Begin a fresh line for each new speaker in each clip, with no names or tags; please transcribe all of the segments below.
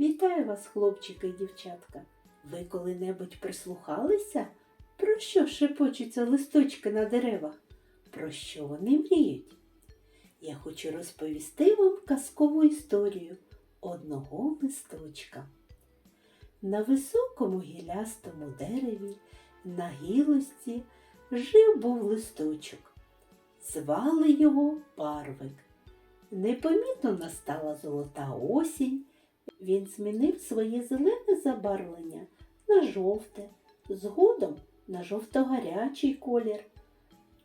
Вітаю вас, хлопчики і дівчатка. Ви коли-небудь прислухалися, про що шепочуться листочки на деревах? Про що вони мріють? Я хочу розповісти вам казкову історію одного листочка. На високому гілястому дереві на гілості жив був листочок. Звали його Барвик. Непомітно настала золота осінь. Він змінив своє зелене забарвлення на жовте, згодом на жовто-гарячий колір.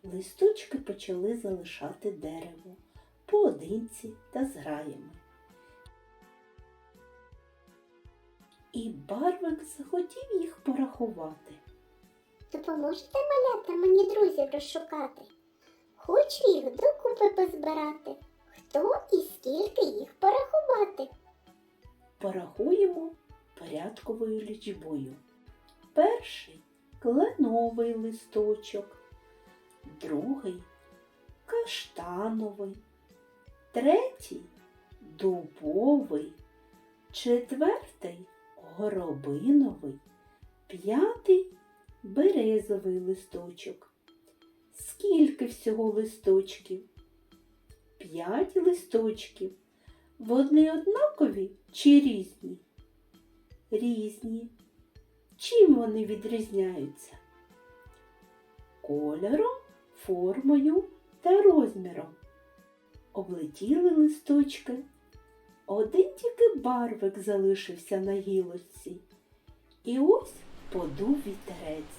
Листочки почали залишати дерево поодинці та зграями. І барвик захотів їх порахувати.
Допоможете малята мені друзів розшукати? Хочу їх докупи позбирати. Хто і скільки їх порахувати?
Порахуємо порядковою лічбою. Перший кленовий листочок, другий каштановий, третій дубовий, четвертий горобиновий, п'ятий березовий листочок. Скільки всього листочків? П'ять листочків. Вони однакові чи різні? Різні. Чим вони відрізняються? Кольором, формою та розміром. Облетіли листочки. Один тільки барвик залишився на гілочці. І ось подув вітерець.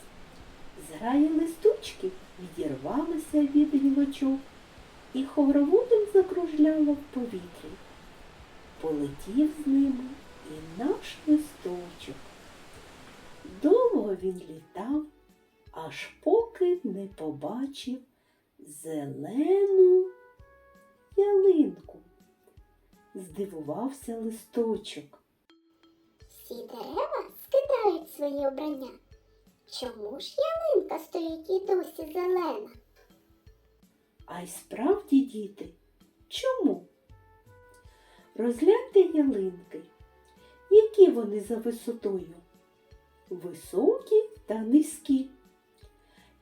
Зграя листочків відірвалися від гілочок і хороводом закружляла в повітрі. Полетів з ними і наш листочок. Довго він літав, аж поки не побачив зелену ялинку. Здивувався листочок.
Всі дерева скидають свої обрання. Чому ж ялинка стоїть і досі зелена?
А й справді, діти, чому? Розгляньте ялинки, які вони за висотою, високі та низькі.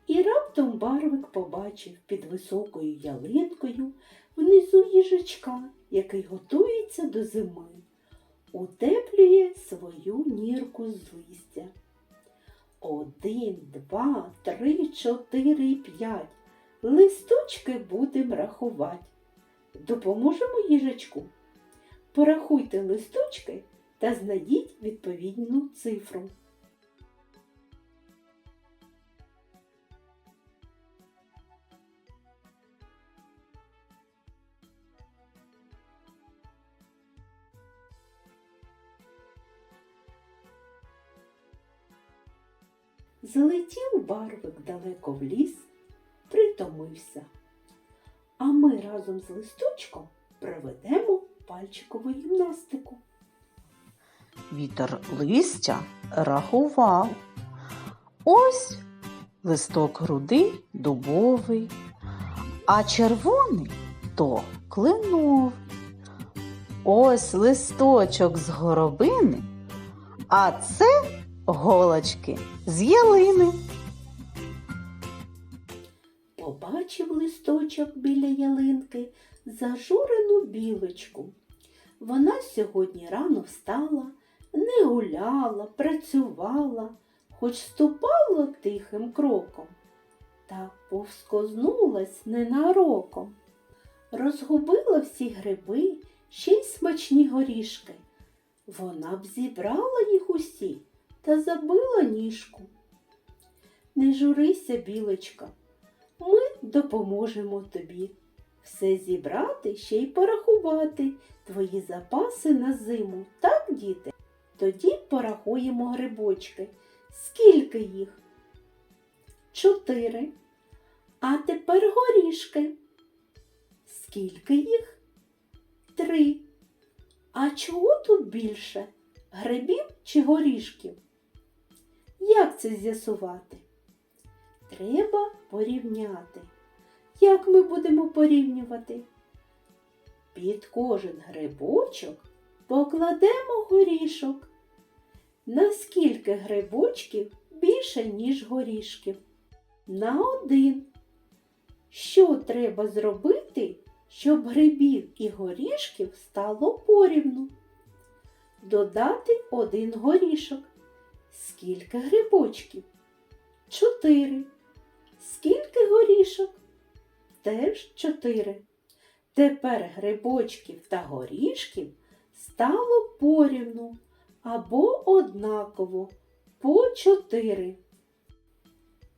І раптом барвик побачив під високою ялинкою внизу їжачка, який готується до зими, утеплює свою нірку з листя. Один, два, три, чотири, п'ять. Листочки будемо рахувати. Допоможемо їжачку. Порахуйте листочки та знайдіть відповідну цифру. Залетів барвик далеко в ліс, притомився. А ми разом з листочком проведемо пальчикову гімнастику.
Вітер листя рахував. Ось листок рудий дубовий, а червоний то кленовий. Ось листочок з горобини, а це голочки з ялини.
Побачив листочок біля ялинки зажурену білочку. Вона сьогодні рано встала, не гуляла, працювала, хоч ступала тихим кроком, та повскознулась ненароком. Розгубила всі гриби, ще й смачні горішки. Вона б зібрала їх усі та забила ніжку. Не журися, білочка, ми допоможемо тобі. Все зібрати ще й порахувати твої запаси на зиму, так, діти? Тоді порахуємо грибочки. Скільки їх? Чотири. А тепер горішки. Скільки їх? Три. А чого тут більше? Грибів чи горішків? Як це з'ясувати? Треба порівняти. Як ми будемо порівнювати? Під кожен грибочок покладемо горішок. Наскільки грибочків більше, ніж горішків? На один. Що треба зробити, щоб грибів і горішків стало порівну? Додати один горішок. Скільки грибочків? Чотири. Скільки горішок? Теж чотири. Тепер грибочків та горішків стало порівну або однаково по чотири.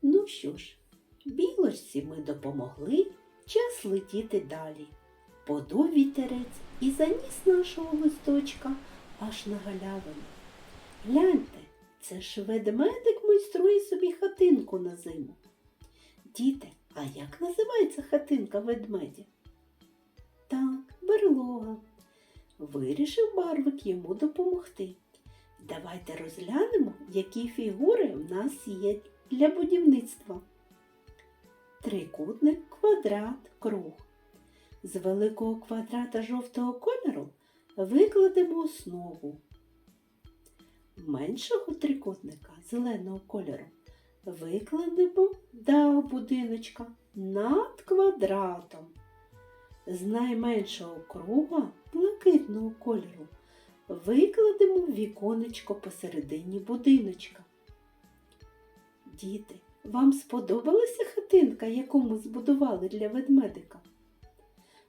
Ну що ж, білочці ми допомогли час летіти далі. Подув вітерець і заніс нашого листочка аж на галявину. Гляньте, це ж ведмедик майструє собі хатинку на зиму. Діти, а як називається хатинка ведмедя? Так, берлога. Вирішив барвик йому допомогти. Давайте розглянемо, які фігури в нас є для будівництва. Трикутник, квадрат, круг. З великого квадрата жовтого кольору викладемо основу. Меншого трикутника зеленого кольору викладемо дах будиночка над квадратом. З найменшого круга блакитного кольору викладемо віконечко посередині будиночка. Діти, вам сподобалася хатинка, яку ми збудували для ведмедика?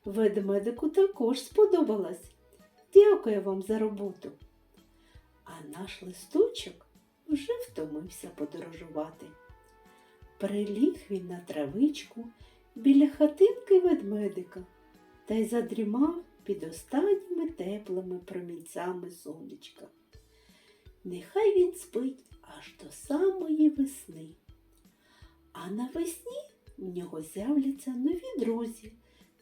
Ведмедику також сподобалась. Дякую вам за роботу. А наш листочок вже втомився подорожувати. Приліг він на травичку біля хатинки ведмедика та й задрімав під останніми теплими промінцями сонечка. Нехай він спить аж до самої весни. А навесні в нього з'являться нові друзі,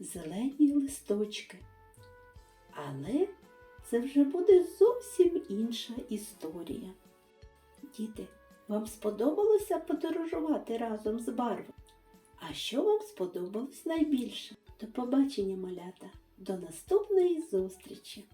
зелені листочки. Але це вже буде зовсім інша історія. Діти, вам сподобалося подорожувати разом з барвою? А що вам сподобалось найбільше? До побачення, малята! До наступної зустрічі!